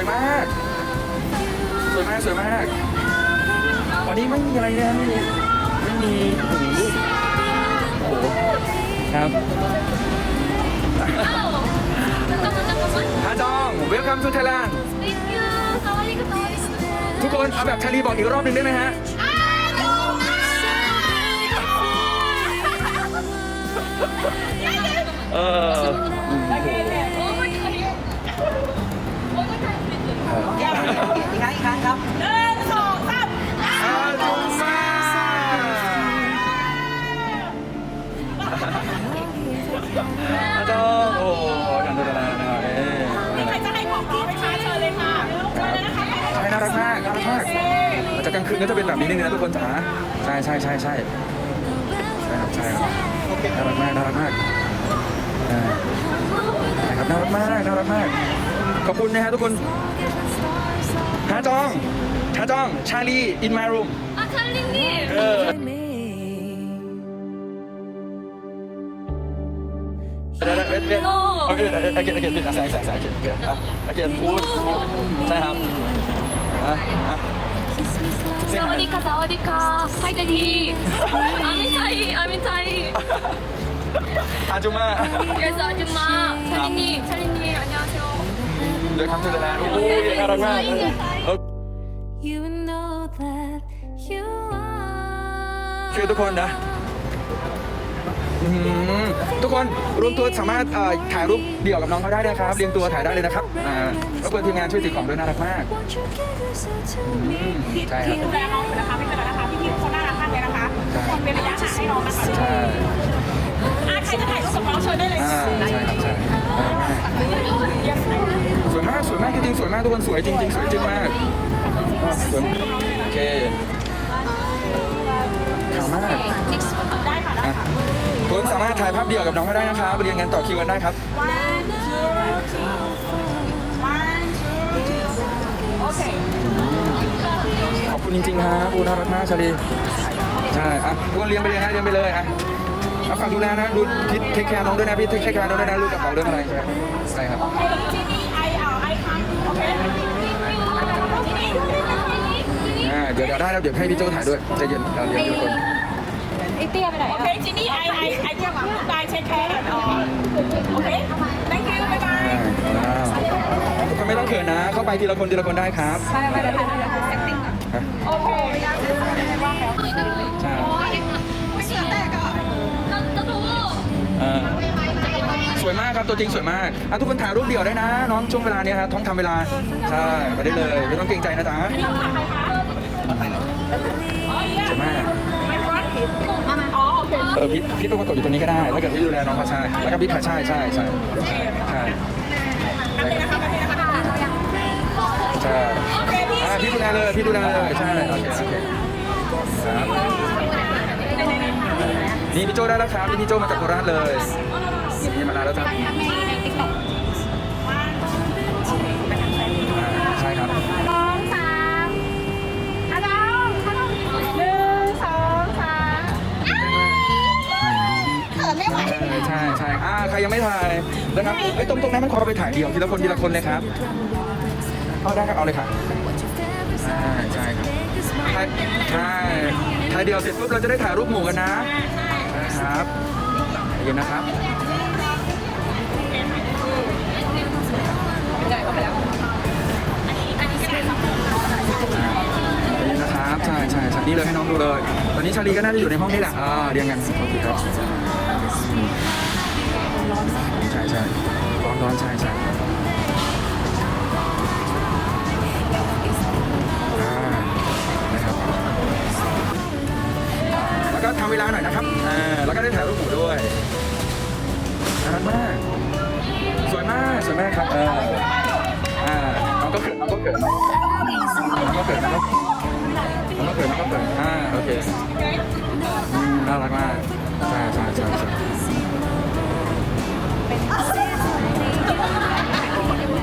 วยมาก สวยมากสวยมากวันนี้ไม่มีอะไรนะไม่มีไม่มีโอ้โหโอ้โหครับฮาจองเวลคัมทูไทยแลัด์ทุกคนเอาแบบชาลีบอกอีกรอบหนึ่งได้ไหมฮะเออ ครับหนึ่งสองสามอาจุมาอาจองโอ้โหกันตัวละนะครับเอ๊ะใครจะให้ของพี่ไหมคะเชิญเลยค่ะเชิญเลยนะคะใช่น่ารักมากน่ารักมากอาจจะกลางคืนก็จะเป็นแบบนี้นึงนะทุกคนจ๋าใช่ใช่ใช่ใช่ใช่ครับใช่ครับน่ารักมากน่ารักมากอ่าใช่ครับน่ารักมากน่ารักมากขอบคุณนะฮะทุกคน 다정 다정 찰리 in my room! 아 찰리님! 어. 아줌마. 아줌마. 찰리님 찰리님 안녕하세요. เดี๋ยวทำเสร็จแล้วโอ้ยน่ารักมากโอ You know that you are. เคทุกคนนะอืมทุกคนรวมตัวสามารถเอ่อถ่ายรูปเดี่ยวกับน้องเขาได้นะครับเรียงตัวถ่ายได้เลยนะครับอ่ารบกวนทีมงานช่วยถือของด้วยน่ารักมาก Won't you give yourself to อื me? มใช่คพี่รับดูแลน้องอยู่นะคะไม่เป็นไรนะคะพี่พี่เขาน่ารักมากเลยนะคะคนเป็นระยะห่างให้น้องนะคะใช่ อะใครจะถ่ายรูปกับน้องเชิญได้เลยอ่าใช่ครับใช่สวยมากสวยมากจริงๆสวยมากทุกคนสวยจริงๆสวยจริงมากสวยโอเคขาวมากได้ค่ะได้อะค่ะคุณสามารถถ่ายภาพเดี่ยวกับน้องก็ได้นะครับเรียนกันต่อคิวกันได้ครับ one two one two โอเคขอบคุณจริงๆครับคุณน่ารักมากชาลีใช่อะทุกคนเรียนไปเลยฮะเรียนไปเลยอะ เอาฝากดูแลนะดูพิทเทคแคร์น้องด้วยนะพี่เทคแคร์น้องด้วยนะรู้กระเป๋าเรื่องอะไรใช่ไหมใช่ครับโอเคที่นี่ไอเอาไอคันโอเคที่นี่อ่าเดี๋ยวเดี๋ยวได้แล้วเดี๋ยวให้พี่โจถ่ายด้วยใจเย็นเราเรียนทุกคนโอเคที่นี่ไอไอไอเที่ยวกับบายเช็คแคร์อ๋อโอเค thank you บ๊ายบายอ่าว้าวทุกคนไม่ต้องเขินนะ เข้าไปทีละคนทีละคนได้ครับไปไปเดี๋ยวถ่ายเดี๋ยวถ่าย acting ก่อนอะโอเคใช่ ครับตัวจริงสวยมากอะทุกคนถ่ายรูปเดี่ยวได้นะ น้องช่วงเวลาเนี้ยครับท้องทำเวลาใช่ไปได้เลยไม่ต้องเกรงใจนะจ๊ะสวยมากเออพี่พี่เป็นคนกดอยู่ตรงนี้ก็ได้ถ้าเกิดพี่ดูแลน้องเขาใช่แล้วก็พี่ขาใช่ใช่ใช่ใช่ใช่อันนี้นะคะอันนี้นะคะใช่โอเคพี่อ่าพี่ดูแลเลยพี่ดูแลเลยใช่โอเคโอเคครับนี่พี่โจได้แล้วครับนี่พี่โจมาจากโคราชเลย นี่มานานแล้วจ้ะอ่าใช่ครับสองสามอาจารย์หนึ่งสองสามเขินไม่ไหวเออใช่ใช่อ่าใครยังไม่ถ่ายนะครับไอ้ยตรงตรงนั้นมันขอไปถ่ายเดียวทีละคนทีละคนเลยครับเอาได้ครับเอาเลยค่ะอ่าใช่ครับถ่ายใช่ถ่ายเดียวเสร็จปุ๊บเราจะได้ถ่ายรูปหมู่กันนะนะครับเย็นนะครับ ใช่ใช่นี่เลยให้น้องดูเลย ตอนนี้ชาลีก็น่าจะอยู่ในห้องนี่แหละอ่าเรียงกันโอเคครับใช่ใช่ร้อนร้อนใช่ใช่นะครับแล้วก็ทำเวลาหน่อยนะครับอ่าแล้วก็ได้ถ่ายรูปหมู่ด้วยน่ารักมากสวยมากสวยมากครับเอออ่าน้องก็เขินน้องก็เขิน ก็เขินน้องก็เขินอ่าโอเคอืมน่ารักมากใช่ใช่ใช่ใช่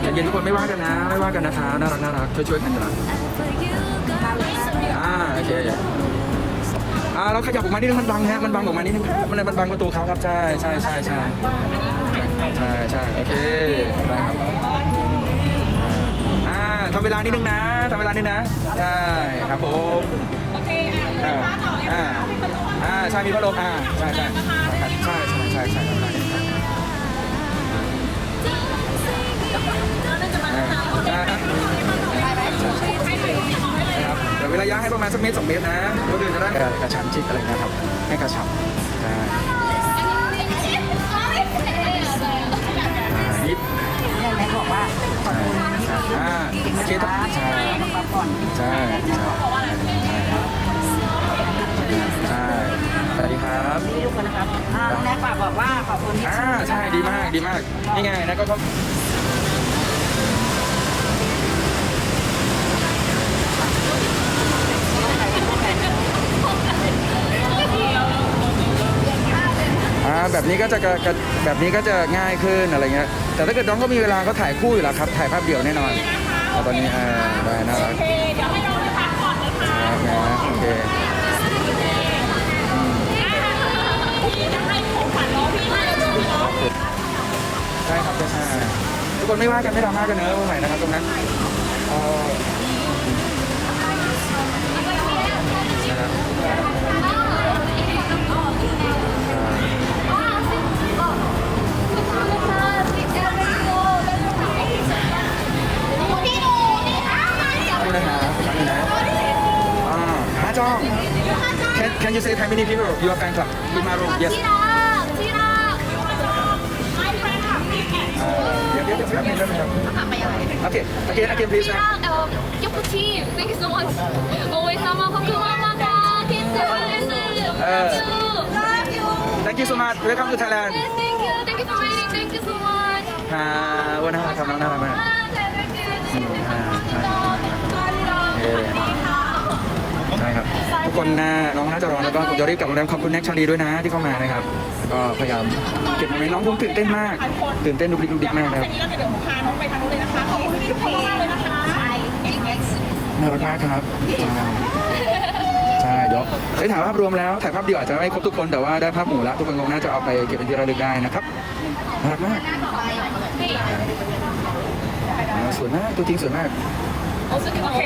ใจเย็นทุกคนไม่ว่ากันนะ ไม่ว่ากันนะคะน่ารักน่ารักช่วยช่วยกันนะอ่าโอเคอ่าเราขยับออกมานิดนึงมันบังฮะมันบังออกมานิดนึงมันมันบังประตูเขาครับใช่ใช่ใช่ใช่ใช่ใช่โอเคได้ครับอ่าทำเวลานิดนึงนะทำเวลานิดนะใช่ครับผม อเคอะอ่าต่อเลยอ่าอ่าใช่มีพัดลมอ่าใช่ใช่ใช่ใช่ใช่ใช่ใช่อ่าอ่าอ่าครับเดี๋ยวเวลาย่างให้ประมาณสักเมตรสองเมตรนะก็เดินจะได้กระชันชิดอะไรนะครับ ให้กระชับใช่อ่านิดเนี่ยแม่บอกว่าขอบคุณที่อ่าโอเคต้องใช่มาก่อนใช่ใช่ คนนะครับอ่าน้องแนกฝากบอกว่าขอบคุณที่อ่าใช่ดีมากดีมากนี่ไงนะก็เขาอ่าแบบนี้ก็จะกระกระแบบนี้ก็จะง่ายขึ้นอะไรเงี้ยแต่ถ้าเกิดน้องก็มีเวลาก็ถ่ายคู่อยู่แล้วครับถ่ายภาพเดี่ยวแน่นอนแต่ตอนนี้อ่าได้น่า ครับใช่ทุกคนไม่ว่ากันไม่ดราม่ากันเนอะวันไหนนะครับตรงนั้นเอ่อนะครับนี่นะครับนี่นะอ่ามาจอง Can Can you say how many people you are fan club in my room yes Okay, Okay. please. Thank you so much. Always Love you. Thank you so much. Welcome to Thailand. Thank you. Thank you for waiting. Thank you so much. Uh, อ่าวันน่ารักครับน้องน่ารักมาก คนนะน้องน่าจะร้อนแล้วก็ผมจะรีบกลับโรงแรมขอบคุณแน็กชาลีด้วยนะที่เข้ามานะครับ ก็พยายามเก็บโมเมนต์น้องผมตื่นเต้นมาก ตื่นเต้นดุกดิกดุกดิกมากนะครับทีนี้เราจะเดี๋ยวพาน้องไปทางนู้นเลยนะคะขอบคุณพี่ทุกคนมากเลยนะคะน่ารักมากครับใช่ใช่เดี๋ยวได้ถ่ายภาพรวมแล้วถ่ายภาพเดียวอาจจะไม่ครบทุกคนแต่ว่าได้ภาพหมู่แล้วทุกคนคงน่าจะเอาไปเก็บเป็นที่ระลึกได้นะครับน่ารักมากอ่าสวยมากตัวจริงสวยมากโอเค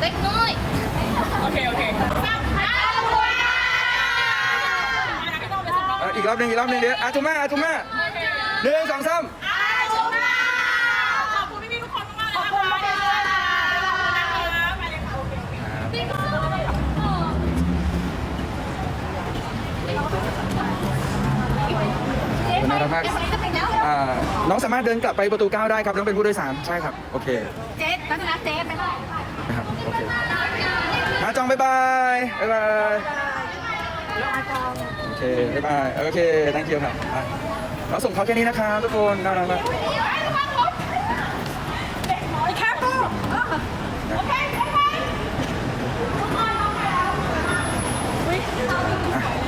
เล็กน้อย โอเค โอเคสับขาหมูอะอีกรอบหนึ่งอีกรอบหนึ่งเดี๋ยวอาจุม่าอาจุม่าหนึ่งสองสามขอบคุณพี่ๆทุกคนมากๆเลยนะคะไปเลยค่ะไปเลยค่ะโอเคโอเคน่ารักมากอ่าน้องสามารถเดินกลับไปประตู 9 ได้ครับ น้องเป็นผู้โดยสาร ใช่ครับ โอเค เจ๊ตอนนี้เจ๊ไปเลย องบ๊ายบายบ๊ายบายโอเคบ๊ายบายโอเค thank you ครับอะเราส่งเขาแค่นี้นะครับทุกคนน่ารักมากอะ